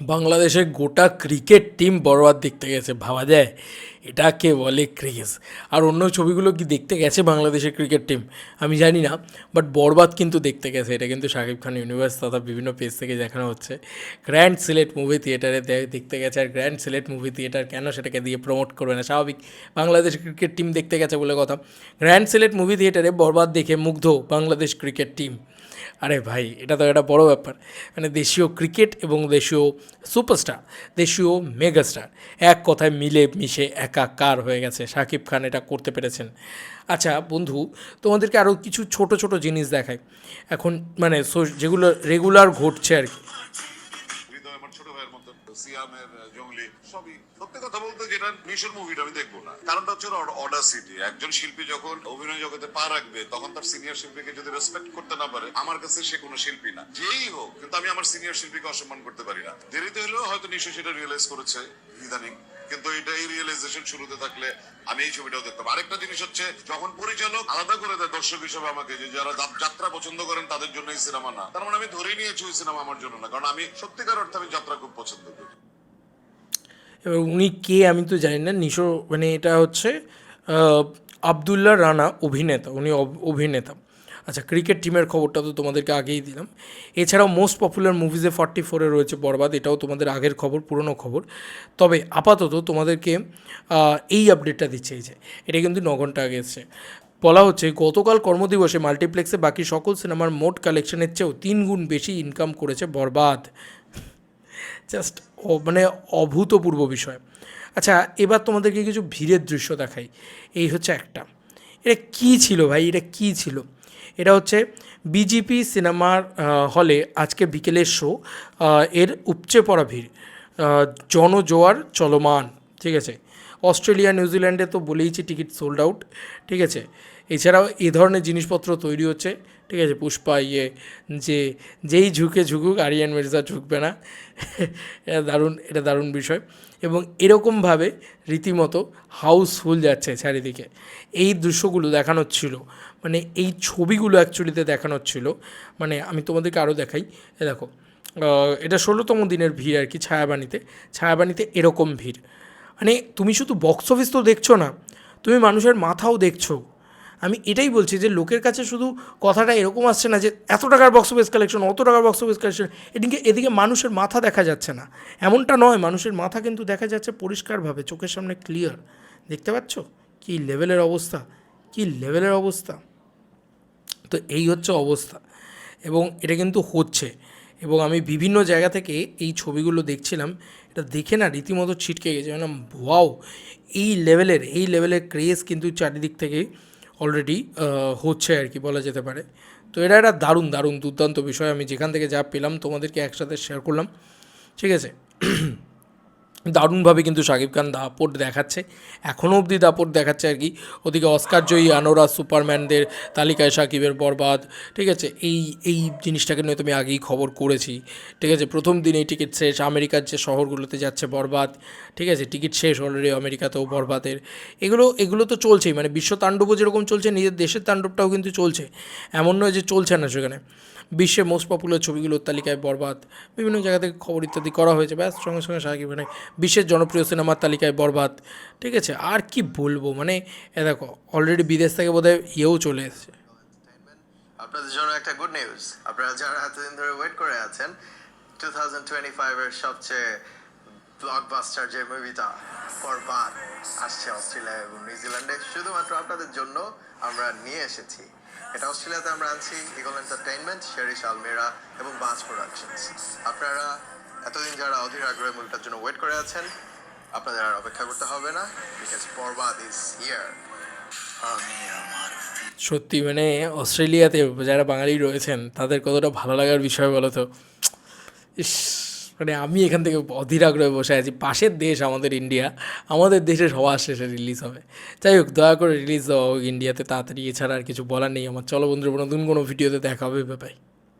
বাংলাদেশের গোটা cricket team বরবাদ দেখতে গেছে, ভাবা যায়? এটাকে বলে ক্রেজ। আর অন্য ছবিগুলো কি দেখতে গেছে বাংলাদেশের ক্রিকেট টিম? আমি জানি না বাট বরবাদ কিন্তু দেখতে গেছে। এটা কিন্তু শাকিব খান ইউনিভার্স তথা বিভিন্ন পেজ থেকে দেখানো হচ্ছে। গ্র্যান্ড সিলেট মুভি থিয়েটারে দেখতে গেছে। আর গ্র্যান্ড সিলেট মুভি থিয়েটার কেন সেটাকে দিয়ে প্রমোট করবে না? স্বাভাবিক, বাংলাদেশ ক্রিকেট টিম দেখতে গেছে বলে কথা। গ্র্যান্ড সিলেট মুভি থিয়েটারে বরবাদ দেখে মুগ্ধ বাংলাদেশ ক্রিকেট টিম। আরে ভাই, এটা তো একটা বড় ব্যাপার। মানে দেশীয় ক্রিকেট এবং দেশীয় সুপারস্টার, দেশীয় মেগাস্টার এক কথায় মিলে মিশে একাকার হয়ে গেছে। শাকিব খান এটা করতে পেরেছেন। আচ্ছা বন্ধু, তোমাদেরকে আরও কিছু ছোট ছোট জিনিস দেখায় এখন মানে যেগুলো রেগুলার ঘটছে আর কি। একজন শিল্পী যখন অভিনয় জগতে পা রাখবে, তখন তার সিনিয়র শিল্পীকে যদি রেসপেক্ট করতে না পারে, আমার কাছে সে কোনো শিল্পী না। যেই হোক, কিন্তু আমি আমার সিনিয়র শিল্পীকে অসম্মান করতে পারি না। দেরিতে হলেও হয়তো নিশ্চয় সেটা রিয়েলাইজ করেছে ইদানিং। কিন্তু এটা এই রিয়েলাইজেশন শুরুতে থাকলে আমি এই ছবিটাও দেখতাম। আরেকটা জিনিস হচ্ছে, যখন পরিচালক আলাদা করে দেয় দর্শক হিসেবে আমাকে, যে যারা যাত্রা পছন্দ করেন তাদের জন্য এই সিনেমা না। তার মানে আমি ধরে নিয়েছি ওই সিনেমা আমার জন্য না, কারণ আমি সত্যিকার অর্থে আমি যাত্রা খুব পছন্দ করি। এবার উনি কে আমি তো জানি না, নিশো মানে এটা হচ্ছে আবদুল্লাহ রানা অভিনেতা, উনি অভিনেতা। আচ্ছা ক্রিকেট টিমের খবরটা তো তোমাদেরকে আগেই দিলাম। এছাড়াও মোস্ট পপুলার মুভিজে ফর্টি ফোরে রয়েছে বরবাদ, এটাও তোমাদের আগের খবর, পুরনো খবর। তবে আপাতত তোমাদেরকে এই আপডেটটা দিচ্ছে এই যে, এটা কিন্তু ন ঘণ্টা আগে এসছে। বলা হচ্ছে, গতকাল কর্মদিবসে মাল্টিপ্লেক্সে বাকি সকল সিনেমার মোট কালেকশনের চেয়েও তিন গুণ বেশি ইনকাম করেছে বরবাদ। জাস্ট মানে অভূতপূর্ব বিষয়। আচ্ছা এবার তোমাদেরকে কিছু ভিড়ের দৃশ্য দেখাই। এই হচ্ছে একটা। এটা কী ছিল ভাই? এটা কী ছিল? এটা হচ্ছে বিজেপি সিনেমার হলে আজকে বিকেলের শো এর উপচে পড়া ভিড় জনজোয়ার চলমান, ঠিক আছে? অস্ট্রেলিয়া নিউজিল্যান্ডে তো বলেইছি টিকিট সোল্ড আউট ঠিক আছে? এছাড়াও এ ধরনের জিনিসপত্র তৈরি হচ্ছে, ঠিক আছে? পুষ্পা ইয়ে যে, যেই ঝুঁকে ঝুঁকুক, আরিয়ান মির্জা ঝুঁকবে না। এটা দারুণ এটা দারুণ বিষয়। এবং এরকমভাবে রীতিমতো হাউসফুল যাচ্ছে চারিদিকে। এই দৃশ্যগুলো দেখানো ছিল মানে এই ছবিগুলো অ্যাকচুয়ালিতে দেখানো ছিল। মানে আমি তোমাদেরকে আরও দেখাই দেখো এটা ষোলোতম দিনের ভিড় আর কি, ছায়াবাণীতে। ছায়াবাণীতে এরকম ভিড়। মানে তুমি শুধু বক্স অফিস তো দেখছ না, তুমি মানুষের মাথাও দেখছ। আমি এটাই বলছি যে লোকের কাছে শুধু কথাটা এরকম আসছে না যে এত টাকার বক্স অফিস কালেকশন অত টাকার বক্স অফিস কালেকশন এদিকে এদিকে মানুষের মাথা দেখা যাচ্ছে না। এমনটা নয়, মানুষের মাথা কিন্তু দেখা যাচ্ছে পরিষ্কারভাবে, চোখের সামনে ক্লিয়ার দেখতে পাচ্ছ? কি লেভেলের অবস্থা, কি লেভেলের অবস্থা। তো এই হচ্ছে অবস্থা। এবং এটা কিন্তু হচ্ছে। এবং আমি বিভিন্ন জায়গা থেকে এই ছবিগুলো দেখছিলাম, এটা দেখে না রীতিমতো ছিটকে গেছে। মানে ওয়াও, এই লেভেলের এই লেভেলের ক্রেজ কিন্তু চারিদিক থেকে অলরেডি হচ্ছে আর কি, বলা যেতে পারে। তো এটা একটা দারুণ দারুণ দুর্দান্ত বিষয়। আমি যেখান থেকে যা পেলাম, তোমাদেরকে একসাথে শেয়ার করলাম। ঠিক আছে? দারুণভাবে কিন্তু শাকিব খান দাপট দেখাচ্ছে। এখনও অবধি দাপট দেখাচ্ছে আর কি। ওদিকে অস্কার জয়ী আনোরা সুপারম্যানদের তালিকায় সাকিবের বরবাদ, ঠিক আছে? এই এই জিনিসটাকে নিয়ে তুমি আগেই খবর করেছি, ঠিক আছে? প্রথম দিনেই টিকিট শেষ, আমেরিকার যে শহরগুলোতে যাচ্ছে বরবাদ, ঠিক আছে? টিকিট শেষ অলরেডি আমেরিকাতেও বরবাদের। এগুলো এগুলো তো চলছেই মানে বিশ্ব তাণ্ডবও যেরকম চলছে, নিজের দেশের তাণ্ডবটাও কিন্তু চলছে। এমন নয় যে চলছে না সেখানে। বিশ্বের মোস্ট পপুলার ছবিগুলোর তালিকায় বরবাদ, বিভিন্ন জায়গা থেকে খবর ইত্যাদি করা হয়েছে। ব্যাস, সঙ্গে সঙ্গে সাকিব খানের বিশ্বের জনপ্রিয় সিনেমার তালিকায় বরবাদ, ঠিক আছে? আর কি বলব? মানে এ দেখো অলরেডি বিদেশ থেকে বোধহয় ইয়েও চলে এসেছে। আপনাদের জন্য একটা গুড নিউজ আপনারা যারা এতদিন ধরে ওয়েট করে আছেন টু থাউজেন্ড টোয়েন্টি ফাইভের সবচেয়ে ব্লকবাস্টার যে মুভিটা বরবাদ, আসছে অস্ট্রেলিয়া এবং নিউজিল্যান্ডে শুধুমাত্র আপনাদের জন্য আমরা নিয়ে এসেছি। এটা অস্ট্রেলিয়াতে আমরা আনছি ইগল এন্টারটেইনমেন্ট শেরিশ আলমেরা এবং বাস প্রোডাকশনস আপনারা এতদিন যারা অধীর আগ্রহে মুভিটার জন্য ওয়েট করে আছেন, আপনাদের আর অপেক্ষা করতে হবে না বিকজ বরবাদ ইজ হিয়ার সত্যি মানে অস্ট্রেলিয়াতে যারা বাঙালি রয়েছেন, তাদের কতটা ভালো লাগার বিষয় বলো তো? ইস মানে আমি এখান থেকে অধীর আগ্রহে বসে আছি। পাশের দেশ আমাদের ইন্ডিয়া আমাদের দেশে সবার শেষে রিলিজ হবে। যাই হোক, দয়া করে রিলিজ দেওয়া হোক ইন্ডিয়াতে, তাড়াতাড়ি, এছাড়া আর কিছু বলার নেই আমার। চলো বন্ধুরা, নতুন কোনো ভিডিওতে দেখা হবে বাই